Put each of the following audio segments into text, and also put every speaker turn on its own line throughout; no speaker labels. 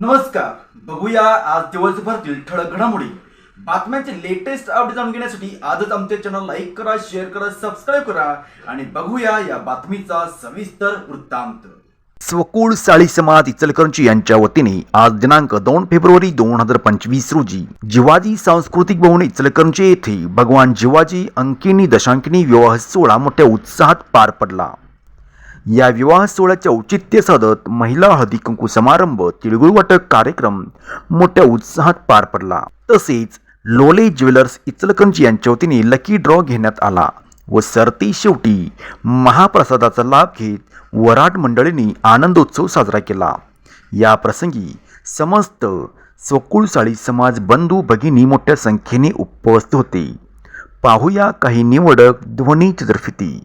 नमस्कार. बघूया आज दिवसभरातील ठळक घडामोडी. बातम्यांचे लेटेस्ट अपडेट जाणून घेण्यासाठी आजच आमच्या चॅनल लाईक करा शेअर करा सबस्क्राईब करा आणि बघूया या बातमीचा सविस्तर वृत्तांत.
स्वकुळ साळी समाज इचलकरंजी यांच्या वतीने आज दिनांक दोन फेब्रुवारी दोन हजार पंचवीस रोजी जिवाजी सांस्कृतिक भवन इचलकरंजी येथे भगवान जिवाजी अंकिनी दशांकिनी विवाह सोहळा मोठ्या उत्साहात पार पडला. या विवाह सोहळ्याचे औचित्य साधत महिला हळदी कुंकू समारंभ तिळगुळ वाटक कार्यक्रम मोठ्या उत्साहात पार पडला. तसेच लोले ज्वेलर्स इचलकरंजी यांच्या वतीने लकी ड्रॉ घेण्यात आला व सरती शेवटी महाप्रसादाचा लाभ घेत वराड मंडळींनी आनंदोत्सव साजरा केला. या प्रसंगी समस्त स्वकुळसाळी समाज बंधू भगिनी मोठ्या संख्येने उपस्थित होते. पाहूया काही निवडक ध्वनी चित्रफिती.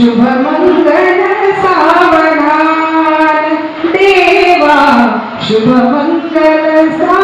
शुभमङ्गल सावधान. देवा शुभमङ्गल सावधान